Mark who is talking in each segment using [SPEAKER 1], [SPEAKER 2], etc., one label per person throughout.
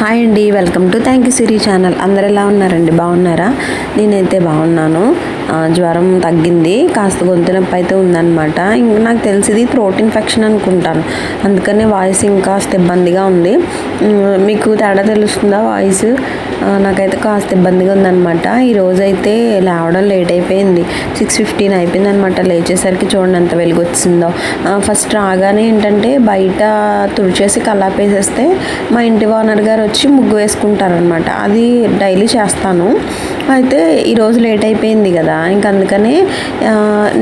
[SPEAKER 1] Hi అండి welcome to thank you Siri channel. అందరు ఎలా ఉన్నారండి? బాగున్నారా? నేనైతే బాగున్నాను. జ్వరం తగ్గింది. కాస్త గొంతు నొప్పి అయితే ఉందన్నమాట. ఇంకా నాకు తెలిసింది థ్రోట్ ఇన్ఫెక్షన్ అనుకుంటాను. అందుకనే వాయిస్ ఇంకాస్త ఇబ్బందిగా ఉంది. మీకు తేడా తెలుస్తుందా వాయిస్ నాకైతే కాస్త ఇబ్బందిగా ఉందన్నమాట. ఈరోజైతే లేవడం లేట్ అయిపోయింది. సిక్స్ ఫిఫ్టీన్ అయిపోయింది అనమాట లేచేసరికి చూడండి ఎంత వెలుగు వచ్చిందో ఫస్ట్ రాగానే ఏంటంటే బయట తుడిచేసి కల్లాపేసేస్తే మా ఇంటి ఓనర్ గారు వచ్చి ముగ్గు వేసుకుంటారనమాట అది డైలీ చేస్తాను. అయితే ఈరోజు లేట్ అయిపోయింది కదా ఇంక అందుకని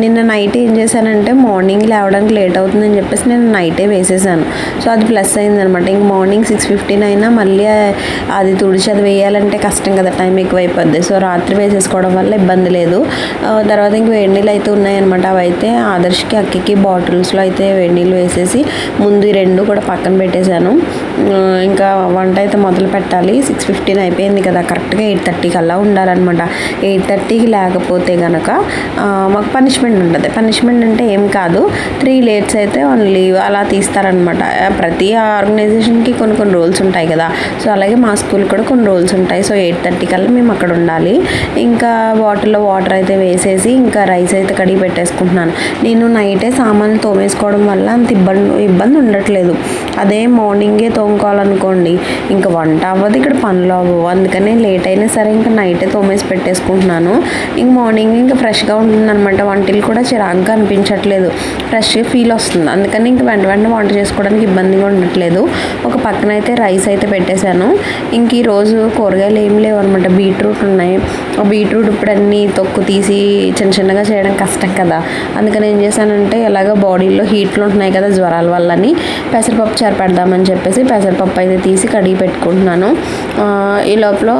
[SPEAKER 1] నిన్న నైట్ ఏం చేశానంటే మార్నింగ్ లేవడానికి లేట్ అవుతుందని చెప్పేసి నేను నైటే వేసేసాను. సో అది ప్లస్ అయిందనమాట. ఇంక మార్నింగ్ సిక్స్ ఫిఫ్టీన్ అయినా మళ్ళీ అది తుడిచి అది వేయాలంటే కష్టం కదా టైం ఎక్కువైపోద్ది. సో రాత్రి వేసేసుకోవడం వల్ల ఇబ్బంది లేదు. తర్వాత ఇంక వేడి నీళ్ళు అయితే ఉన్నాయన్నమాట. అవి అయితే ఆదర్శకి అక్కకి బాటిల్స్లో అయితే వేడి నీళ్ళు వేసేసి ముందు రెండు కూడా పక్కన పెట్టేశాను. ఇంకా వంట అయితే మొదలు పెట్టాలి. సిక్స్ ఫిఫ్టీన్ అయిపోయింది కదా. కరెక్ట్గా ఎయిట్ థర్టీకి అలా ఉండాలన్నమాట. ఎయిట్ థర్టీకి లేకపోతే కనుక మాకు పనిష్మెంట్ ఉంటుంది. పనిష్మెంట్ అంటే ఏం కాదు. త్రీ లేట్స్ అయితే ఓన్లీ అలా తీస్తారనమాట ప్రతి ఆర్గనైజేషన్కి కొన్ని కొన్ని రూల్స్ ఉంటాయి కదా. సో అలాగే మా స్కూల్ కూడా కొన్ని రూల్స్ ఉంటాయి. సో ఎయిట్ థర్టీ కల్లా మేము అక్కడ ఉండాలి. ఇంకా బాటిల్లో వాటర్ అయితే వేసేసి ఇంకా రైస్ అయితే కడిగి పెట్టేసుకుంటున్నాను. నేను నైటే సామాన్లు తోమేసుకోవడం వల్ల అంత ఇబ్బంది ఇబ్బంది ఉండట్లేదు. అదే మార్నింగే తోముకోవాలనుకోండి ఇంకా వంట అవ్వదు ఇక్కడ పనులు అవ్వవు. అందుకనే లేట్ అయినా సరే ఇంకా నైటే తోమేసి పెట్టేసుకుంటున్నాను. ఇంక మార్నింగ్ ఇంకా ఫ్రెష్గా ఉంటుంది అనమాట వంటలు కూడా చిరాకుగా అనిపించట్లేదు. ఫ్రెష్గా ఫీల్ వస్తుంది. అందుకని ఇంక వెంట వెంటనే వంట చేసుకోవడానికి ఇబ్బందిగా ఉండట్లేదు. ఒక పక్కన అయితే రైస్ అయితే పెట్టేశాను. ఇంక ఈరోజు కూరగాయలు ఏం లేవు అనమాట బీట్రూట్ ఉన్నాయి. ఆ బీట్రూట్ ఇప్పుడు అన్నీ తొక్కు తీసి చిన్న చిన్నగా చేయడం కష్టం కదా. అందుకని ఏం చేశానంటే ఎలాగో బాడీలో హీట్లు ఉంటున్నాయి కదా జ్వరాల వల్లని పెసరపప్పు చారు పెడదామని చెప్పేసి పెసరపప్పు అయితే తీసి కడిగి పెట్టుకుంటున్నాను. ఈ లోపల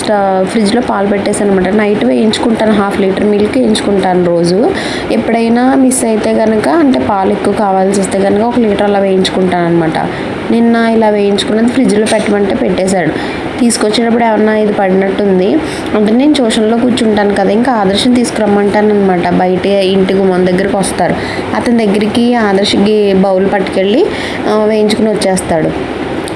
[SPEAKER 1] స్టా ఫ్రిడ్జ్లో పాలు పెట్టేసాను అనమాట నైట్ వేయించుకుంటాను హాఫ్ లీటర్ మిల్క్ వేయించుకుంటాను రోజు. ఎప్పుడైనా మిస్ అయితే కనుక అంటే పాలు ఎక్కువ కావాల్సి వస్తే కనుక ఒక లీటర్ అలా వేయించుకుంటాను అనమాట నిన్న ఇలా వేయించుకున్నది ఫ్రిడ్జ్లో పెట్టమంటే పెట్టేశాడు. తీసుకొచ్చేటప్పుడు ఏమన్నా ఇది పడినట్టుంది. అంటే నేను ట్యూషన్లో కూర్చుంటాను కదా ఇంకా ఆదర్శం తీసుకురమ్మంటాను అనమాట బయట ఇంటి గుమ్మం దగ్గరికి వస్తారు. అతని దగ్గరికి ఆదర్శకి బౌల్ పట్టుకెళ్ళి వేయించుకుని వచ్చేస్తాడు.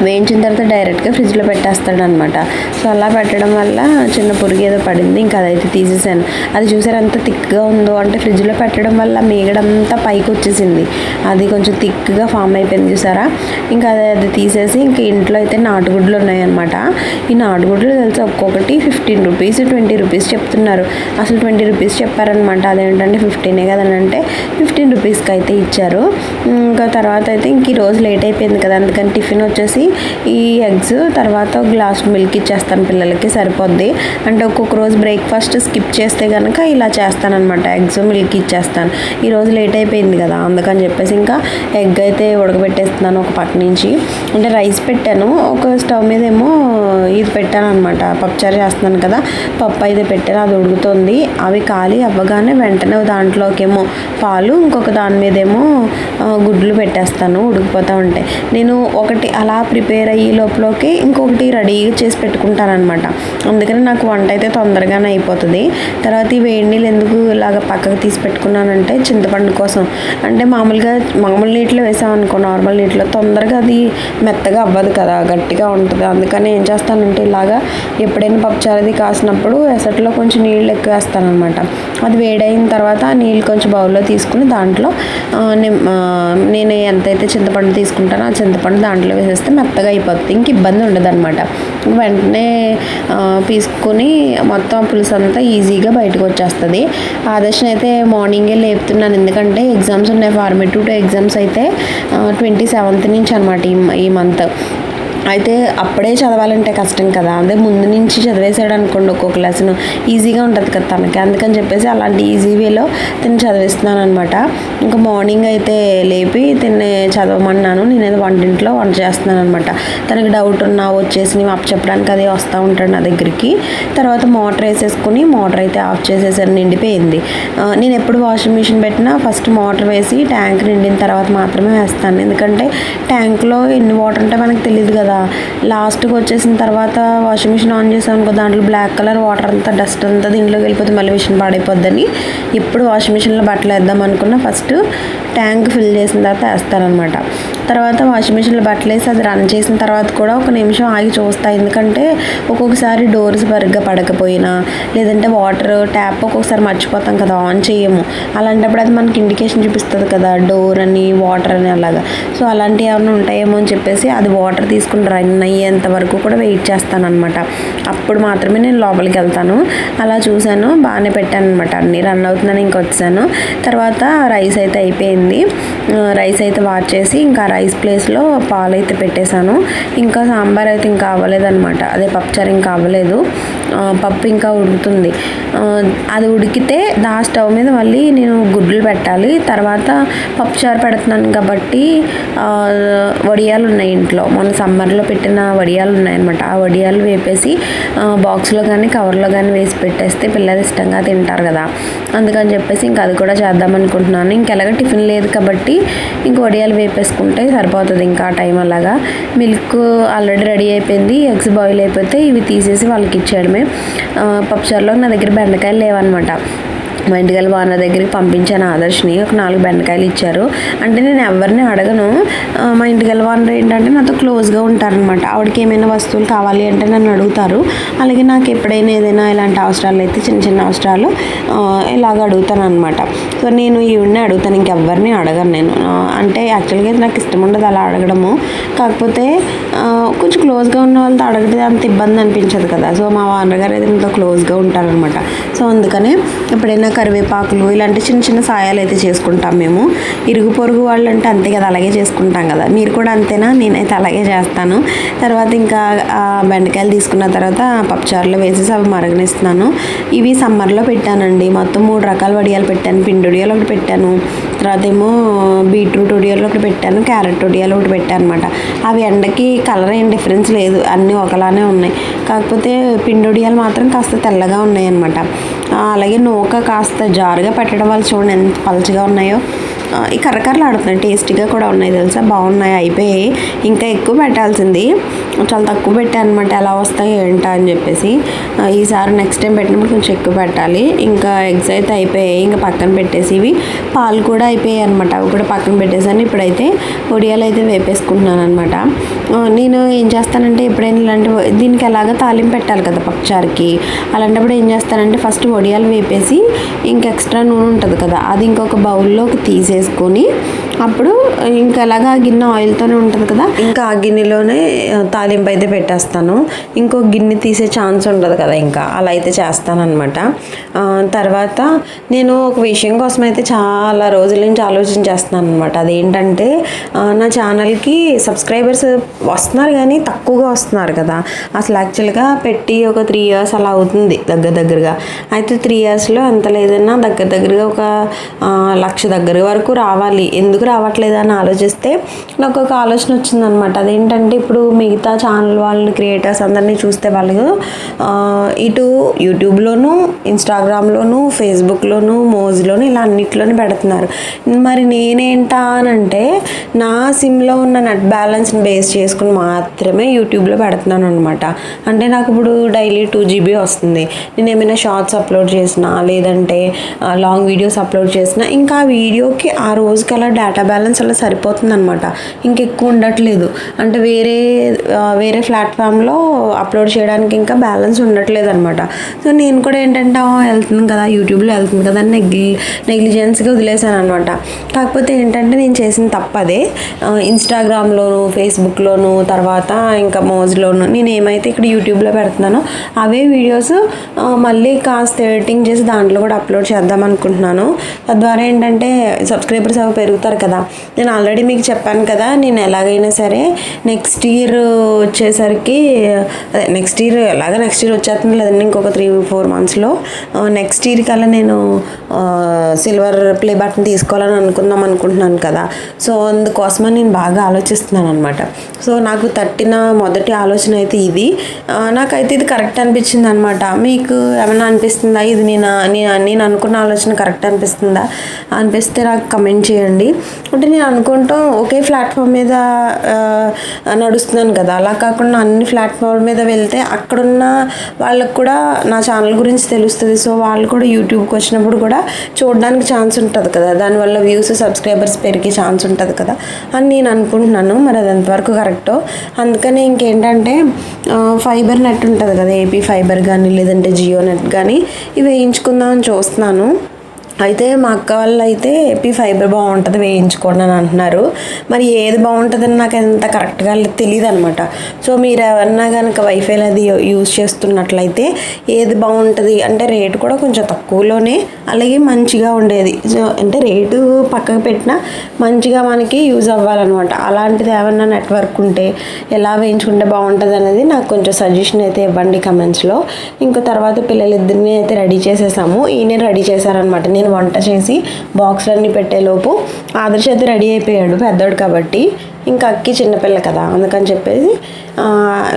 [SPEAKER 1] వేయించిన తర్వాత డైరెక్ట్గా ఫ్రిడ్జ్లో పెట్టేస్తాడు అనమాట సో అలా పెట్టడం వల్ల చిన్న పురుగు ఏదో పడింది. ఇంకా అదైతే తీసేసాను. అది చూసారు ఎంత థిక్గా ఉందో? అంటే ఫ్రిడ్జ్లో పెట్టడం వల్ల మీగడంతా పైకి వచ్చేసింది. అది కొంచెం థిక్గా ఫామ్ అయిపోయింది చూసారా? ఇంకా అది అది తీసేసి ఇంకా ఇంట్లో అయితే నాటుగుడ్లు ఉన్నాయన్నమాట. ఈ నాటుగుడ్లు తెలిసి? ఒక్కొక్కటి ఫిఫ్టీన్ రూపీస్ ట్వంటీ రూపీస్ చెప్తున్నారు. అసలు ట్వంటీ రూపీస్ చెప్పారనమాట. అదేంటంటే ఫిఫ్టీనే కదని అంటే ఫిఫ్టీన్ రూపీస్కి అయితే ఇచ్చారు. ఇంకా తర్వాత అయితే ఇంక ఈ రోజు లేట్ అయిపోయింది కదా. అందుకని టిఫిన్ వచ్చేసి ఈ ఎగ్స్ తర్వాత గ్లాస్ మిల్క్ ఇచ్చేస్తాను పిల్లలకి సరిపోద్ది. అంటే ఒక్కొక్క రోజు బ్రేక్ఫాస్ట్ స్కిప్ చేస్తే కనుక ఇలా చేస్తానన్నమాట. ఎగ్స్ మిల్క్ ఇచ్చేస్తాను. ఈరోజు లేట్ అయిపోయింది కదా అందుకని చెప్పేసి ఇంకా ఎగ్ అయితే ఉడకబెట్టేస్తున్నాను ఒక పక్క నుంచి. అంటే రైస్ పెట్టాను. ఒక స్టవ్ మీద ఏమో ఇది పెట్టాను అనమాట పప్పుచారు చేస్తున్నాను కదా పప్పు అయితే పెట్టాను. అది ఉడుకుతుంది. అవి ఖాళీ అవ్వగానే వెంటనే దాంట్లోకేమో పాలు ఇంకొక దాని మీద ఏమో గుడ్లు పెట్టేస్తాను. ఉడికిపోతూ ఉంటాయి. నేను ఒకటి అలా ప్రిపేర్ అయ్యే లోపలకి ఇంకొకటి రెడీగా చేసి పెట్టుకుంటాను అనమాట అందుకని నాకు వంట అయితే తొందరగానే అయిపోతుంది. తర్వాత ఈ వేడి నీళ్ళు ఎందుకు ఇలాగ పక్కకు తీసి పెట్టుకున్నానంటే చింతపండు కోసం. అంటే మామూలుగా మామూలు నీటిలో వేసామనుకో నార్మల్ నీటిలో తొందరగా అది మెత్తగా అవ్వదు కదా గట్టిగా ఉంటుంది. అందుకని ఏం చేస్తానంటే ఇలాగా ఎప్పుడైనా పప్పుచారది కాసినప్పుడు ఎసట్లో కొంచెం నీళ్ళు ఎక్కువ వేస్తాను అనమాట అది వేడైన తర్వాత ఆ నీళ్ళు కొంచెం బౌల్లో తీసుకుని దాంట్లో నేను ఎంతైతే చింతపండు తీసుకుంటానో ఆ చింతపండు దాంట్లో వేసేస్తే మెత్తగా అయిపోతుంది. ఇంక ఇబ్బంది ఉండదు అనమాట వెంటనే పీసుకొని మొత్తం పులుసు అంతా ఈజీగా బయటకు వచ్చేస్తుంది. ఆదర్శన అయితే మార్నింగే లేపుతున్నాను. ఎందుకంటే ఎగ్జామ్స్ ఉన్నాయి ఫార్మేటివ్ టూ ఎగ్జామ్స్ అయితే ట్వంటీ సెవెంత్ నుంచి అనమాట ఈ ఈ మంత్. అయితే అప్పుడే చదవాలంటే కష్టం కదా. అదే ముందు నుంచి చదివేసాడు అనుకోండి ఒక్కొక్క లెసన్ ఈజీగా ఉంటుంది కదా తనకి. అందుకని చెప్పేసి అలాంటి ఈజీ వేలో తిని చదివిస్తున్నాను అనమాట ఇంకా మార్నింగ్ అయితే లేపి తిని చదవమన్నాను. నేనేదో వంటింట్లో వంట చేస్తున్నాను అనమాట తనకి డౌట్ ఉన్నా వచ్చేసి నేను అప్ చెప్పడానికి అది వస్తూ ఉంటాడు నా దగ్గరికి. తర్వాత మోటార్ వేసేసుకుని మోటార్ అయితే ఆఫ్ చేసేసాను నిండిపోయింది. నేను ఎప్పుడు వాషింగ్ మిషన్ పెట్టినా ఫస్ట్ మోటార్ వేసి ట్యాంక్ నిండిన తర్వాత మాత్రమే వేస్తాను. ఎందుకంటే ట్యాంక్లో ఎన్ని వాటర్ ఉంటే మనకు తెలియదు కదా. కదా. లాస్ట్కి వచ్చేసిన తర్వాత వాషింగ్ మిషన్ ఆన్ చేసాం అనుకో దాంట్లో బ్లాక్ కలర్ వాటర్ అంతా డస్ట్ అంతా దీంట్లోకి వెళ్ళిపోతే మళ్ళీ మిషన్ పాడైపోద్దని. ఇప్పుడు వాషింగ్ మిషన్లో బట్టలు వేద్దాం అనుకున్న ఫస్ట్ ట్యాంక్ ఫిల్ చేసిన తర్వాత వేస్తానమాట తర్వాత వాషింగ్ మిషన్లో బట్టలు వేసి అది రన్ చేసిన తర్వాత కూడా ఒక నిమిషం ఆగి చూస్తా. ఎందుకంటే ఒక్కొక్కసారి డోర్స్ సరిగ్గా పడకపోయినా లేదంటే వాటర్ ట్యాప్ ఒక్కొక్కసారి మర్చిపోతాం కదా ఆన్ చేయము. అలాంటప్పుడు అది మనకి ఇండికేషన్ చూపిస్తుంది కదా డోర్ అని వాటర్ అని అలాగా. సో అలాంటివి ఏమైనా ఉంటాయేమో అని చెప్పేసి అది వాటర్ తీసుకున్న రన్ అయ్యేంత వరకు కూడా వెయిట్ చేస్తాను అనమాట అప్పుడు మాత్రమే నేను లోపలికి వెళ్తాను. అలా చూశాను బాగానే పెట్టాను అనమాట అన్ని రన్ అవుతుందని ఇంక వచ్చాను. తర్వాత రైస్ అయితే అయిపోయింది. రైస్ అయితే వాచ్ చేసి ఇంకా రైస్ ప్లేస్లో పాలు అయితే పెట్టేశాను. ఇంకా సాంబార్ అయితే ఇంకా అవ్వలేదన్నమాట. అదే పప్పుచారు ఇంకా అవ్వలేదు. పప్పు ఇంకా ఉడుకుతుంది. అది ఉడికితే దా స్టవ్ మీద మళ్ళీ నేను గుడ్లు పెట్టాలి. తర్వాత పప్పుచారు పెడుతున్నాను కాబట్టి వడియాలు ఉన్నాయి ఇంట్లో. మొన్న సమ్మర్లో పెట్టిన వడియాలు ఉన్నాయన్నమాట. ఆ వడియాలు వేపేసి బాక్స్లో కానీ కవర్లో కానీ వేసి పెట్టేస్తే పిల్లలు ఇష్టంగా తింటారు కదా. అందుకని చెప్పేసి ఇంకా అది కూడా చేద్దాం అనుకుంటున్నాను. ఇంకెలాగ టిఫిన్ లేదు కాబట్టి ఇంక వడియాలు వేపేసుకుంటే సరిపోతుంది. ఇంకా ఆ టైం అలాగా మిల్క్ ఆల్రెడీ రెడీ అయిపోయింది. ఎగ్స్ బాయిల్ అయిపోతే ఇవి తీసేసి వాళ్ళకి ఇచ్చేయడమే. పప్పుచారులో నా దగ్గర బెండకాయలు లేవన్నమాట. మా ఇంటికి గల వాళ్ళ దగ్గరికి పంపించాను ఆదర్శని. ఒక నాలుగు బెండకాయలు ఇచ్చారు. అంటే నేను ఎవరిని అడగను. మా ఇంటికి గల వాళ్ళు ఏంటంటే నాతో క్లోజ్గా ఉంటారనమాట ఆవిడకి ఏమైనా వస్తువులు కావాలి అంటే నన్ను అడుగుతారు. అలాగే నాకు ఎప్పుడైనా ఏదైనా ఇలాంటి అవసరాలు అయితే చిన్న చిన్న అవసరాలు ఇలాగ అడుగుతాను అనమాట సో నేను ఈవిడనే అడుగుతాను. ఇంకెవ్వరిని అడగను నేను. అంటే యాక్చువల్గా అయితే నాకు ఇష్టం ఉండదు అలా అడగడము. కాకపోతే కొంచెం క్లోజ్గా ఉన్న వాళ్ళతో అడగడం అంత ఇబ్బంది అనిపించదు కదా. సో మా వానగారు అయితే నాతో క్లోజ్గా ఉంటారనమాట సో అందుకనే ఎప్పుడైనా కరివేపాకులు ఇలాంటి చిన్న చిన్న సాయాలు అయితే చేసుకుంటాం మేము. ఇరుగు పొరుగు వాళ్ళు అంటే అంతే కదా అలాగే చేసుకుంటాం కదా. మీరు కూడా అంతేనా? నేనైతే అలాగే చేస్తాను. తర్వాత ఇంకా ఆ బెండకాయలు తీసుకున్న తర్వాత పప్పుచారులో వేసేసి అవి మరగనిస్తున్నాను. ఇవి సమ్మర్లో పెట్టానండి. మొత్తం మూడు రకాల వడియాలు పెట్టాను. పిండి వడియాలు ఒకటి పెట్టాను. తర్వాత ఏమో బీట్రూట్ ఉడియాలు ఒకటి పెట్టాను క్యారెట్ ఉడియాలు ఒకటి పెట్టాను అనమాట అవి ఎండకి కలర్ ఏం డిఫరెన్స్ లేదు అన్నీ ఒకలానే ఉన్నాయి. కాకపోతే పిండి వడియాలు మాత్రం కాస్త తెల్లగా ఉన్నాయి అనమాట అలాగే నూక కాస్త జారుగా పెట్టడం వల్ల చూడండి ఎంత పలచగా ఉన్నాయో. ఈ కర్రకర్రలు ఆడుతున్నాయి. టేస్టీగా కూడా ఉన్నాయి తెలుసా? బాగున్నాయి అయిపోయాయి. ఇంకా ఎక్కువ పెట్టాల్సింది చాలా తక్కువ పెట్టానమాట అనమాట ఎలా వస్తాయి ఏంటా అని చెప్పేసి. ఈసారి నెక్స్ట్ టైం పెట్టినప్పుడు కొంచెం ఎక్కువ పెట్టాలి. ఇంకా ఎగ్స్ అయితే అయిపోయాయి. ఇంకా పక్కన పెట్టేసి ఇవి. పాలు కూడా అయిపోయాయి అనమాట అవి కూడా పక్కన పెట్టేసాను. ఇప్పుడైతే ఒడియాలు అయితే వేపేసుకుంటున్నాను అనమాట నేను ఏం చేస్తానంటే ఎప్పుడైనా ఇలాంటి దీనికి ఎలాగ తాలింపు పెట్టాలి కదా పప్పుచారుకి. అలాంటప్పుడు ఏం చేస్తానంటే ఫస్ట్ వడియాలు వేపేసి ఇంక ఎక్స్ట్రా నూనె ఉంటుంది కదా అది ఇంకొక బౌల్లోకి తీసేసుకొని అప్పుడు ఇంకా ఎలాగ గిన్నె ఆయిల్తోనే ఉంటుంది కదా. ఇంకా ఆ గిన్నెలోనే తాలింపు అయితే పెట్టేస్తాను. ఇంకో గిన్నె తీసే ఛాన్స్ ఉండదు కదా ఇంకా. అలా అయితే చేస్తానమాట తర్వాత నేను ఒక విషయం కోసం అయితే చాలా రోజుల నుంచి ఆలోచన చేస్తున్నాను అనమాట అదేంటంటే నా ఛానల్కి సబ్స్క్రైబర్స్ వస్తున్నారు కానీ తక్కువగా వస్తున్నారు కదా. అసలు యాక్చువల్గా పెట్టి ఒక త్రీ ఇయర్స్ అలా అవుతుంది దగ్గర దగ్గరగా. అయితే త్రీ ఇయర్స్లో ఎంత లేదన్నా దగ్గర దగ్గరగా ఒక లక్ష దగ్గర వరకు రావాలి. ఎందుకు రావట్లేదు అని ఆలోచిస్తే నాకు ఒక ఆలోచన వచ్చిందనమాట అదేంటంటే ఇప్పుడు మిగతా ఛానల్ వాళ్ళు క్రియేటర్స్ అందరినీ చూస్తే వాళ్ళు ఇటు యూట్యూబ్లోను ఇన్స్టాగ్రామ్లోను ఫేస్బుక్లోను మోజ్లోను ఇలా అన్నిట్లోనూ పెడుతున్నారు. మరి నేనేంటా అని అంటే నా సిమ్లో ఉన్న నెట్ బ్యాలెన్స్ని బేస్ చేసుకుని మాత్రమే యూట్యూబ్లో పెడుతున్నాను అనమాట అంటే నాకు ఇప్పుడు డైలీ టూ జీబీ వస్తుంది. నేను ఏమైనా షార్ట్స్ అప్లోడ్ చేసినా లేదంటే లాంగ్ వీడియోస్ అప్లోడ్ చేసినా ఇంకా ఆ వీడియోకి ఆ రోజుకి అలా డేటా బ్యాలెన్స్ అలా సరిపోతుంది అనమాట ఇంకెక్కువ ఉండట్లేదు. అంటే వేరే వేరే ప్లాట్ఫామ్లో అప్లోడ్ చేయడానికి ఇంకా బ్యాలెన్స్ ఉండట్లేదు అనమాట సో నేను కూడా ఏంటంటే వెళ్తుంది కదా యూట్యూబ్లో వెళ్తుంది కదా అని నెగ్లి నెగ్లిజెన్స్గా వదిలేసాను అనమాట కాకపోతే ఏంటంటే నేను చేసిన తప్పదే. ఇన్స్టాగ్రామ్లోను ఫేస్బుక్లోను తర్వాత ఇంకా మోజ్లోను నేను ఏమైతే ఇక్కడ యూట్యూబ్లో పెడుతున్నానో అవే వీడియోస్ మళ్ళీ కాస్త ఎడిటింగ్ చేసి దాంట్లో కూడా అప్లోడ్ చేద్దాం అనుకుంటున్నాను. తద్వారా ఏంటంటే సబ్స్క్రైబర్స్ అవి పెరుగుతారు కదా. నేను ఆల్రెడీ మీకు చెప్పాను కదా నేను ఎలాగైనా సరే నెక్స్ట్ ఇయర్ వచ్చేసరికి అదే నెక్స్ట్ ఇయర్ ఎలాగ నెక్స్ట్ ఇయర్ వచ్చేస్తుంది లేదండి ఇంకొక త్రీ ఫోర్ మంత్స్లో నెక్స్ట్ ఇయర్ కల్లా నేను సిల్వర్ ప్లే బటన్ తీసుకోవాలని అనుకుందాం అనుకుంటున్నాను కదా. సో అందుకోసమని నేను బాగా ఆలోచిస్తున్నాను అనమాట సో నాకు తట్టిన మొదటి ఆలోచన అయితే ఇది. నాకైతే ఇది కరెక్ట్ అనిపించింది అనమాట మీకు ఏమైనా అనిపిస్తుందా? ఇది నేను నేను నేను అనుకున్న ఆలోచన కరెక్ట్ అనిపిస్తుందా? అనిపిస్తే నాకు కమెంట్ చేయండి. అంటే నేను అనుకుంటాం ఒకే ప్లాట్ఫామ్ మీద నడుస్తున్నాను కదా. అలా కాకుండా అన్ని ప్లాట్ఫామ్ మీద వెళ్తే అక్కడున్న వాళ్ళకు కూడా నా ఛానల్ గురించి తెలుస్తుంది. సో వాళ్ళు కూడా యూట్యూబ్కి వచ్చినప్పుడు కూడా చూడడానికి ఛాన్స్ ఉంటుంది కదా. దానివల్ల వ్యూస్ సబ్స్క్రైబర్స్ పెరిగే ఛాన్స్ ఉంటుంది కదా. అని నేను అనుకుంటున్నాను. మరి అది ఎంతవరకు కరెక్టో? అందుకని ఇంకేంటంటే ఫైబర్ నెట్ ఉంటుంది కదా. ఏపీ ఫైబర్ కానీ లేదంటే జియో నెట్ కానీ ఇవి వేయించుకుందామని చూస్తున్నాను. అయితే మా అక్క వాళ్ళు అయితే ఏపీ ఫైబర్ బాగుంటుంది వేయించుకోండి అని అంటున్నారు. మరి ఏది బాగుంటుందని నాకు ఎంత కరెక్ట్గా తెలియదు అనమాట సో మీరు ఎవరన్నా కనుక వైఫైలు అది యూజ్ చేస్తున్నట్లయితే ఏది బాగుంటుంది అంటే రేటు కూడా కొంచెం తక్కువలోనే అలాగే మంచిగా ఉండేది. సో అంటే రేటు పక్కకు పెట్టినా మంచిగా మనకి యూజ్ అవ్వాలన్నమాట అలాంటిది ఏమన్నా నెట్వర్క్ ఉంటే ఎలా వేయించుకుంటే బాగుంటుంది అనేది నాకు కొంచెం సజెషన్ అయితే ఇవ్వండి కమెంట్స్లో. ఇంకో తర్వాత పిల్లలిద్దరిని అయితే రెడీ చేసేసాము. ఈయన రెడీ చేశారనమాట. నేను వంట చేసి బాక్స్లన్నీ పెట్టేలోపు ఆదర్శ అయితే రెడీ అయిపోయాడు పెద్దోడు కాబట్టి. ఇంకా అక్కి చిన్నపిల్ల కదా అందుకని చెప్పేసి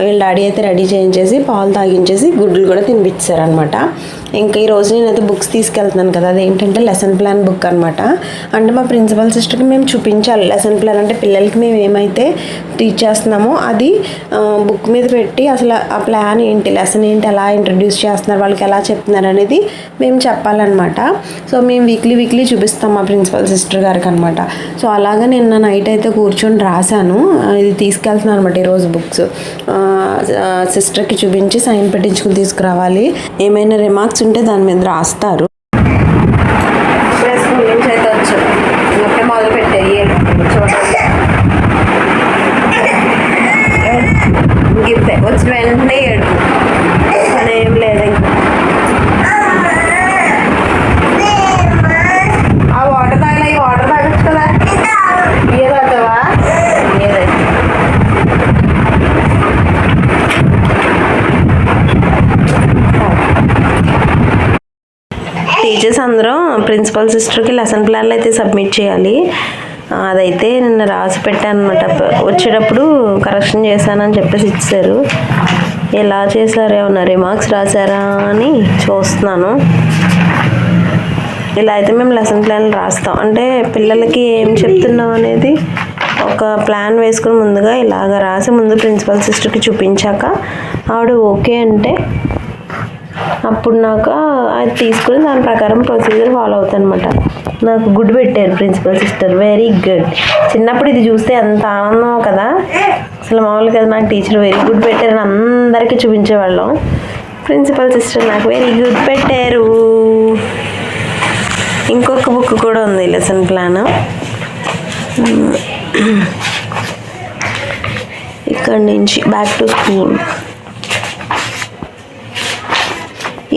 [SPEAKER 1] వీళ్ళ డాడీ అయితే రెడీ చేయించేసి పాలు తాగించేసి గుడ్లు కూడా తినిపించారనమాట ఇంకా ఈరోజు నేనైతే బుక్స్ తీసుకెళ్తున్నాను కదా అదేంటంటే లెసన్ ప్లాన్ బుక్ అనమాట అంటే మా ప్రిన్సిపల్ సిస్టర్కి మేము చూపించాలి. లెసన్ ప్లాన్ అంటే పిల్లలకి మేము ఏమైతే టీచ్ చేస్తున్నామో అది బుక్ మీద పెట్టి అసలు ఆ ప్లాన్ ఏంటి లెసన్ ఏంటి ఎలా ఇంట్రడ్యూస్ చేస్తున్నారు వాళ్ళకి ఎలా చెప్తున్నారు అనేది మేము చెప్పాలన్నమాట. సో మేము వీక్లీ వీక్లీ చూపిస్తాం మా ప్రిన్సిపల్ సిస్టర్ గారికి అనమాట సో అలాగా నిన్న నైట్ అయితే కూర్చొని రా రాశాను. ఇది తీసుకెళ్తున్నాను అనమాట ఈరోజు బుక్స్. సిస్టర్కి చూపించి సైన్ పెట్టించుకుని తీసుకురావాలి. ఏమైనా రిమార్క్స్ ఉంటే దాని మీద రాస్తారు. అందరం ప్రిన్సిపల్ సిస్టర్కి లెసన్ ప్లాన్లు అయితే సబ్మిట్ చేయాలి. అదైతే నిన్న రాసి పెట్టాను అనమాట వచ్చేటప్పుడు కరెక్షన్ చేశానని చెప్పేసి ఇచ్చారు. ఎలా చేశారు ఏమన్నా రిమార్క్స్ రాశారా అని చూస్తున్నాను. ఇలా అయితే మేము లెసన్ ప్లాన్లు రాస్తాం. అంటే పిల్లలకి ఏం చెప్తున్నాం అనేది ఒక ప్లాన్ వేసుకుని ముందుగా ఇలాగ రాసి ముందు ప్రిన్సిపల్ సిస్టర్కి చూపించాక ఆవిడ ఓకే అంటే అప్పుడు నాకు అది తీసుకుని దాని ప్రకారం ప్రొసీజర్ ఫాలో అవుతాను అనమాట నాకు గుడ్ పెట్టారు ప్రిన్సిపల్ సిస్టర్ వెరీ గుడ్ చిన్నప్పుడు ఇది చూస్తే ఎంత ఆనందం కదా. అసలు మామూలుగా నాకు టీచర్ వెరీ గుడ్ పెట్టారని అందరికీ చూపించేవాళ్ళం. ప్రిన్సిపల్ సిస్టర్ నాకు వెరీ గుడ్ పెట్టారు. ఇంకొక బుక్ కూడా ఉంది లెసన్ ప్లాన్ ఇక్కడ నుంచి బ్యాక్ టు స్కూల్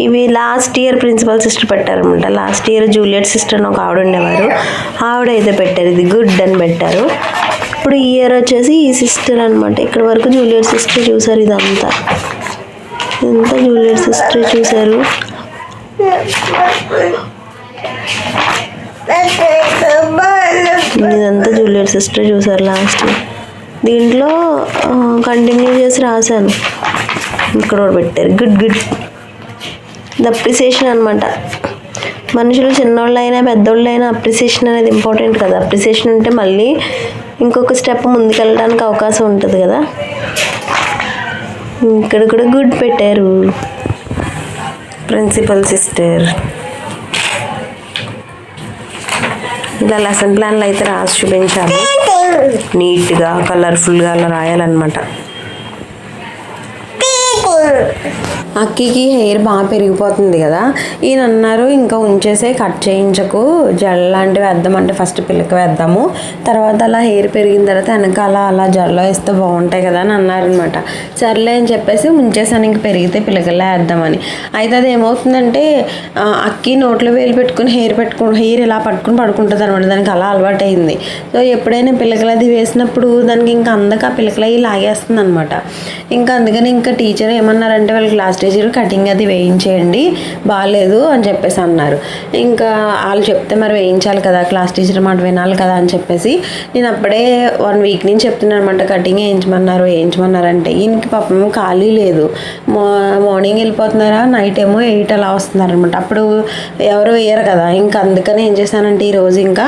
[SPEAKER 1] ఇవి లాస్ట్ ఇయర్ ప్రిన్సిపల్ సిస్టర్ పెట్టారనమాట లాస్ట్ ఇయర్ జూలియట్ సిస్టర్ అని ఒక ఆవిడ ఉండేవారు. ఆవిడ అయితే పెట్టారు. ఇది గుడ్ అని పెట్టారు. ఇప్పుడు ఈ ఇయర్ వచ్చేసి ఈ సిస్టర్ అనమాట ఇక్కడ వరకు జూలియట్ సిస్టర్ చూసారు ఇదంతా. ఇదంతా జూలియట్ సిస్టర్ చూసారు? ఇదంతా జూలియట్ సిస్టర్ చూసారు లాస్ట్ దీంట్లో కంటిన్యూ చేసి రాశాను. ఇక్కడ కూడా పెట్టారు. గుడ్ గుడ్ అప్రిసియేషన్ అనమాట మనుషులు చిన్నోళ్ళైనా పెద్దోళ్ళైనా అప్రిసియేషన్ అనేది ఇంపార్టెంట్ కదా. అప్రిసియేషన్ ఉంటే మళ్ళీ ఇంకొక స్టెప్ ముందుకెళ్ళడానికి అవకాశం ఉంటుంది కదా. ఇక్కడ కూడా గుడ్ పెట్టారు. ప్రిన్సిపల్ సిస్టర్ ఇలా లెసన్ ప్లాన్లు అయితే రాసి చూపించాలి. నీట్గా కలర్ఫుల్గా అలా రాయాలన్నమాట. అక్కికి హెయిర్ బాగా పెరిగిపోతుంది కదా. ఈయన అన్నారు ఇంకా ఉంచేసే కట్ చేయించకు జల్ లాంటివి వేద్దామంటే ఫస్ట్ పిల్లకి వేద్దాము. తర్వాత అలా హెయిర్ పెరిగిన తర్వాత వెనకాల అలా జడలో వేస్తే బాగుంటాయి కదా అని అన్నారనమాట. సర్లే అని చెప్పేసి ఉంచేసాను ఇంక పెరిగితే పిల్లకల్లా వేద్దామని. అయితే అది ఏమవుతుందంటే అక్కి నోట్లో వేలు పెట్టుకుని హెయిర్ పెట్టుకుని హెయిర్ ఇలా పట్టుకుని పడుకుంటుంది అనమాట. దానికి అలా అలవాటు అయింది సో ఎప్పుడైనా పిల్లకలు అది వేసినప్పుడు దానికి ఇంకా అందక పిల్లకలు అవి లాగేస్తుంది అనమాట ఇంకా అందుకని ఇంకా టీచర్ ఏమన్నారంటే వాళ్ళ క్లాస్ టీచర్ కటింగ్ అది వేయించేయండి. బాగాలేదు అని చెప్పేసి అన్నారు. ఇంకా వాళ్ళు చెప్తే మరి వేయించాలి కదా క్లాస్ టీచర్ మాట వినాలి కదా అని చెప్పేసి నేను అప్పుడే వన్ వీక్ నుంచి చెప్తున్నాను అనమాట కటింగ్ వేయించమన్నారు వేయించమన్నారు అంటే ఈయనకి పాపం ఖాళీ లేదు. మా మార్నింగ్ వెళ్ళిపోతున్నారా నైట్ ఏమో ఎయిట్ అలా వస్తున్నారనమాట అప్పుడు ఎవరు వేయరు కదా ఇంకా అందుకని ఏం చేశానంటే ఈరోజు ఇంకా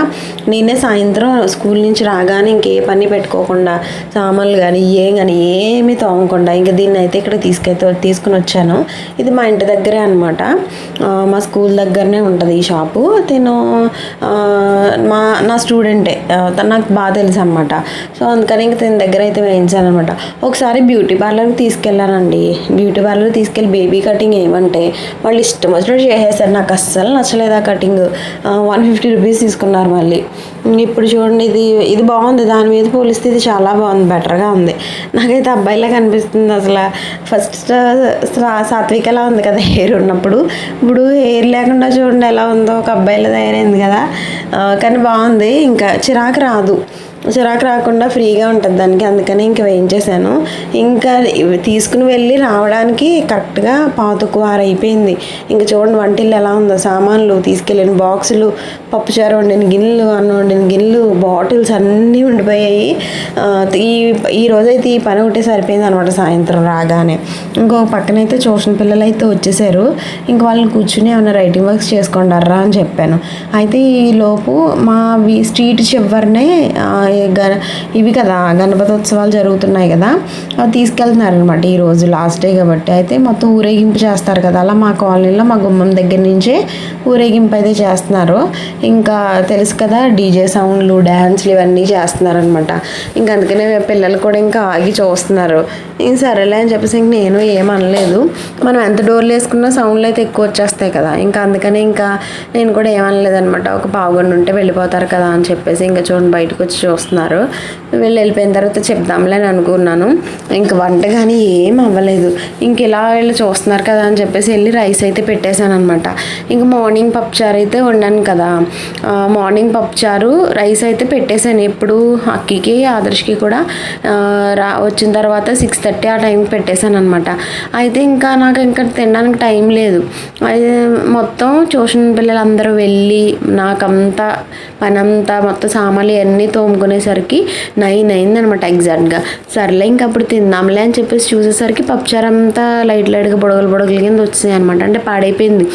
[SPEAKER 1] నేనే సాయంత్రం స్కూల్ నుంచి రాగానే ఇంకే పని పెట్టుకోకుండా సామాన్లు కానీ ఏం కానీ ఏమీ తోమకుండా ఇంకా దీన్ని అయితే ఇక్కడ తీసుకెళ్తే తీసుకుని వచ్చాను. ఇది మా ఇంటి దగ్గరే అనమాట మా స్కూల్ దగ్గరనే ఉంటుంది ఈ షాపు. తిను మా నా స్టూడెంటే. తను నాకు బాగా తెలుసు అనమాట సో అందుకని ఇంక తన దగ్గర అయితే వేయించాను అనమాట ఒకసారి బ్యూటీ పార్లర్కి తీసుకెళ్ళానండి. బ్యూటీ పార్లర్కి తీసుకెళ్ళి బేబీ కటింగ్ ఏమంటే వాళ్ళు ఇష్టం వచ్చినట్టు చేసేసారు. నాకు అస్సలు నచ్చలేదు ఆ కటింగ్. వన్ ఫిఫ్టీ రూపీస్ తీసుకున్నారు మళ్ళీ. ఇప్పుడు చూడండి ఇది ఇది బాగుంది. దాని మీద పోలిస్తే ఇది చాలా బాగుంది బెటర్గా ఉంది. నాకైతే అబ్బాయిలా కనిపిస్తుంది అసలు. ఫస్ట్ సాత్వికలా ఎలా ఉంది కదా హెయిర్ ఉన్నప్పుడు. ఇప్పుడు హెయిర్ లేకుండా చూడండి ఎలా ఉందో ఒక అబ్బాయిలా తయారైంది కదా. కానీ బాగుంది. ఇంకా చిరాకు రాదు. చిరాకు రాకుండా ఫ్రీగా ఉంటుంది దానికి. అందుకని ఇంక వేయించేసాను. ఇంకా తీసుకుని వెళ్ళి రావడానికి కరెక్ట్గా పాతకు వారు అయిపోయింది. ఇంకా చూడండి వంటిల్లు ఎలా ఉందో. సామాన్లు తీసుకెళ్ళిన బాక్సులు పప్పుచారు వండిన గిన్నెలు అన్నం వండిన గిన్నెలు బాటిల్స్ అన్నీ ఉండిపోయాయి. ఈ ఈ రోజైతే ఈ పని ఒకటే సరిపోయింది అనమాట సాయంత్రం రాగానే. ఇంకో పక్కనైతే ట్యూషన్ పిల్లలు అయితే వచ్చేసారు. ఇంక వాళ్ళని కూర్చుని ఏమైనా రైటింగ్ వర్క్స్ చేసుకుంటారా అని చెప్పాను. అయితే ఈ లోపు మా స్ట్రీట్ చివరినే ఇవి కదా గణపతి ఉత్సవాలు జరుగుతున్నాయి కదా అవి తీసుకెళ్తున్నారనమాట ఈరోజు లాస్ట్ డే కాబట్టి. అయితే మొత్తం ఊరేగింపు చేస్తారు కదా అలా మా కాలనీలో మా గుమ్మం దగ్గర నుంచే ఊరేగింపు అయితే చేస్తున్నారు. ఇంకా తెలుసు కదా డీజే సౌండ్లు డ్యాన్స్లు ఇవన్నీ చేస్తున్నారనమాట ఇంకా అందుకనే పిల్లలు కూడా ఇంకా ఆగి చూస్తున్నారు. ఇంక సరేలే అని చెప్పేసి ఇంక నేను ఏమనలేదు మనం ఎంత డోర్లు వేసుకున్నా సౌండ్లు అయితే ఎక్కువ వచ్చేస్తాయి కదా. ఇంకా అందుకనే ఇంకా నేను కూడా ఏమనలేదు అనమాట ఒక పావుగంట ఉంటే వెళ్ళిపోతారు కదా అని చెప్పేసి ఇంకా చూడండి బయటకు వచ్చి వస్తున్నారు. వీళ్ళు వెళ్ళిపోయిన తర్వాత చెప్దాంలే అని అనుకున్నాను. ఇంక వంట కానీ ఏం అవ్వలేదు. ఇంక ఇలా వీళ్ళు చూస్తున్నారు కదా అని చెప్పేసి వెళ్ళి రైస్ అయితే పెట్టేశాను అనమాట ఇంక మార్నింగ్ పప్పుచారు అయితే వండాను కదా. మార్నింగ్ పప్పుచారు రైస్ అయితే పెట్టేశాను. ఎప్పుడు అక్కికి ఆదర్శకి కూడా రా వచ్చిన తర్వాత సిక్స్ థర్టీ ఆ టైంకి పెట్టేశాను అనమాట అయితే ఇంకా నాకు ఇంకా తినడానికి టైం లేదు. అయితే మొత్తం ట్యూషన్ పిల్లలందరూ వెళ్ళి నాకంతా పనంతా మొత్తం సామాన్లు ఇవన్నీ తోముకునేసరికి నైన్ అయిందనమాట ఎగ్జాక్ట్గా. సర్లే ఇంక అప్పుడు తిందాంలే అని చెప్పేసి చూసేసరికి పప్పుచారు అంతా లైట్ లైట్గా బుడగలు బుడగలు కింద వచ్చాయి అనమాట అంటే పాడైపోయింది.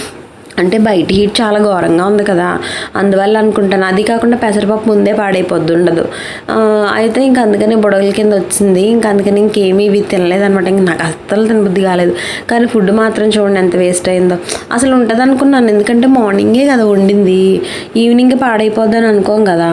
[SPEAKER 1] అంటే బయట హీట్ చాలా ఘోరంగా ఉంది కదా. అందువల్ల అనుకుంటాను. అది కాకుండా పెసరపప్పు ముందే పాడైపోద్ది ఉండదు. అయితే ఇంక అందుకని బుడగల కింద వచ్చింది. ఇంక అందుకని ఇంకేమీ ఇవి తినలేదనమాట ఇంక నాకు అస్సలు తినబుద్ధి కాలేదు. కానీ ఫుడ్ మాత్రం చూడండి ఎంత వేస్ట్ అయిందో. అసలు ఉంటుంది అనుకున్నాను ఎందుకంటే మార్నింగే కదా వండింది. ఈవినింగ్ పాడైపోద్ది అని అనుకోం కదా.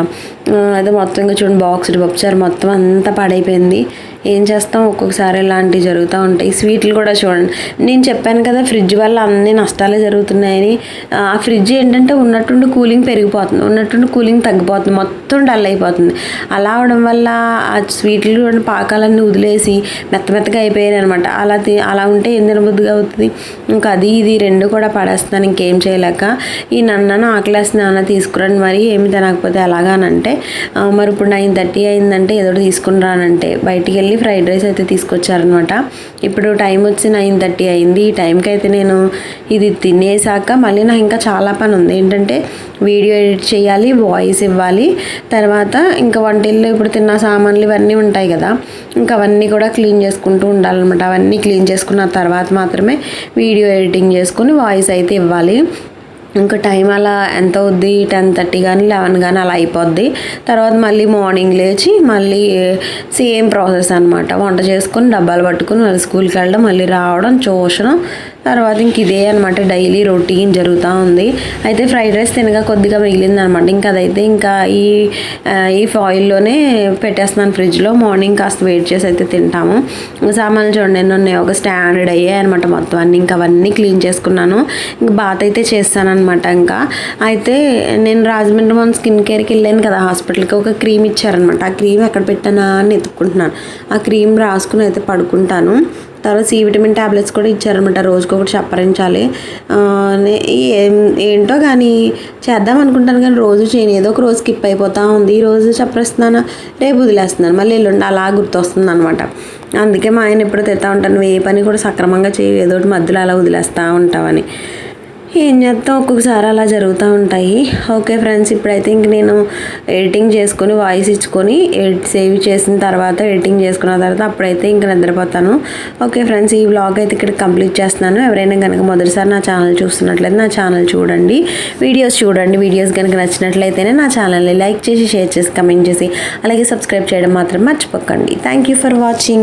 [SPEAKER 1] అదే మొత్తం ఇంకా చూడండి బాక్స్ పప్పుచారు మొత్తం అంతా పాడైపోయింది. ఏం చేస్తాం? ఒక్కొక్కసారి ఇలాంటివి జరుగుతూ ఉంటాయి. స్వీట్లు కూడా చూడండి. నేను చెప్పాను కదా ఫ్రిడ్జ్ వల్ల అన్ని నష్టాలే జరుగుతున్నాయని. ఆ ఫ్రిడ్జ్ ఏంటంటే ఉన్నట్టుండి కూలింగ్ పెరిగిపోతుంది. ఉన్నట్టుండి కూలింగ్ తగ్గిపోతుంది. మొత్తం డల్ అయిపోతుంది. అలా అవడం వల్ల ఆ స్వీట్లు కూడా పాకాలన్నీ వదిలేసి మెత్త మెత్తగా అయిపోయాయి అనమాట అలా తి- అలా ఉంటే ఏం తినబుద్ధిగా అవుతుంది? ఇంకా అది ఇది రెండు కూడా పడేస్తున్నాను. ఇంకేం చేయలేక. ఈ నన్నను ఆకలేసి నాన్న తీసుకురండి మరి. ఏమి తినకపోతే ఎలాగానంటే మరి ఇప్పుడు నైన్ థర్టీ అయిందంటే ఏదో తీసుకుని రానంటే బయటికి వెళ్ళి ఫ్రైడ్ రైస్ అయితే తీసుకొచ్చారనమాట ఇప్పుడు టైం వచ్చి నైన్ థర్టీ అయింది. ఈ టైంకి అయితే నేను ఇది తినేసాక మళ్ళీ నాకు ఇంకా చాలా పని ఉంది. ఏంటంటే వీడియో ఎడిట్ చేయాలి వాయిస్ ఇవ్వాలి. తర్వాత ఇంకా వంటిల్లో ఇప్పుడు తిన్న సామాన్లు ఇవన్నీ ఉంటాయి కదా ఇంకా అవన్నీ కూడా క్లీన్ చేసుకుంటూ ఉండాలన్నమాట. అవన్నీ క్లీన్ చేసుకున్న తర్వాత మాత్రమే వీడియో ఎడిటింగ్ చేసుకుని వాయిస్ అయితే ఇవ్వాలి. ఇంకా టైం అలా ఎంత అవుద్ది? టెన్ థర్టీ కానీ లెవెన్ కానీ అలా అయిపోద్ది. తర్వాత మళ్ళీ మార్నింగ్ లేచి మళ్ళీ సేమ్ ప్రాసెస్ అనమాట వంట చేసుకొని డబ్బాలు పట్టుకొని మళ్ళీ స్కూల్కి వెళ్ళడం మళ్ళీ రావడం చూసడం తర్వాత ఇంక ఇదే అనమాట డైలీ రొటీన్ జరుగుతూ ఉంది. అయితే ఫ్రైడ్ రైస్ తినగా కొద్దిగా మిగిలింది అనమాట ఇంకా అదైతే ఇంకా ఈ ఈ ఫాయిల్లోనే పెట్టేస్తున్నాను ఫ్రిడ్జ్లో. మార్నింగ్ కాస్త వెయిట్ చేసి అయితే తింటాము. సామాన్లు చూడండి ఎన్ని ఉన్నాయి ఒక స్టాండర్డ్ అయ్యాయి అనమాట మొత్తం అన్ని ఇంకా అవన్నీ క్లీన్ చేసుకున్నాను. ఇంకా బాత్ అయితే చేస్తానమాట ఇంకా. అయితే నేను రాజమండ్రి మొన్న స్కిన్ కేర్కి వెళ్ళాను కదా హాస్పిటల్కి ఒక క్రీమ్ ఇచ్చారనమాట ఆ క్రీమ్ ఎక్కడ పెట్టానా అని ఎత్తుక్కుంటున్నాను ఆ క్రీమ్ రాసుకుని అయితే పడుకుంటాను. తర్వాత సి విటమిన్ ట్యాబ్లెట్స్ కూడా ఇచ్చారనమాట రోజుకి ఒకటి చప్పరించాలి. ఏం ఏంటో కానీ చేద్దాం అనుకుంటాను కానీ రోజు చేయను. ఏదో ఒక రోజు స్కిప్ అయిపోతూ ఉంది. ఈ రోజు చప్పరిస్తున్నాను? రేపు వదిలేస్తున్నాను. మళ్ళీ ఎల్లుండి అలా గుర్తొస్తుంది అనమాట అందుకే మా ఆయన ఎప్పుడు తిడతా ఉంటాను నువ్వు ఏ పని కూడా సక్రమంగా చేయి ఏదో ఒకటి మధ్యలో అలా వదిలేస్తూ ఉంటావని. ఏం చేస్తాం ఒక్కొక్కసారి అలా జరుగుతూ ఉంటాయి. ఓకే ఫ్రెండ్స్ ఇప్పుడైతే ఇంక నేను ఎడిటింగ్ చేసుకొని వాయిస్ ఇచ్చుకొని సేవ్ చేసిన తర్వాత ఎడిటింగ్ చేసుకున్న తర్వాత అప్పుడైతే ఇంక నిద్రపోతాను. ఓకే ఫ్రెండ్స్ ఈ వ్లాగ్ అయితే ఇక్కడ కంప్లీట్ చేస్తున్నాను. ఎవరైనా కనుక మొదటిసారి నా ఛానల్ చూస్తున్నట్లయితే నా ఛానల్ చూడండి. వీడియోస్ చూడండి. వీడియోస్ కనుక నచ్చినట్లయితేనే నా ఛానల్ని లైక్ చేసి షేర్ చేసి కమెంట్ చేసి అలాగే సబ్స్క్రైబ్ చేయడం మాత్రం మర్చిపోకండి. Thank you for watching.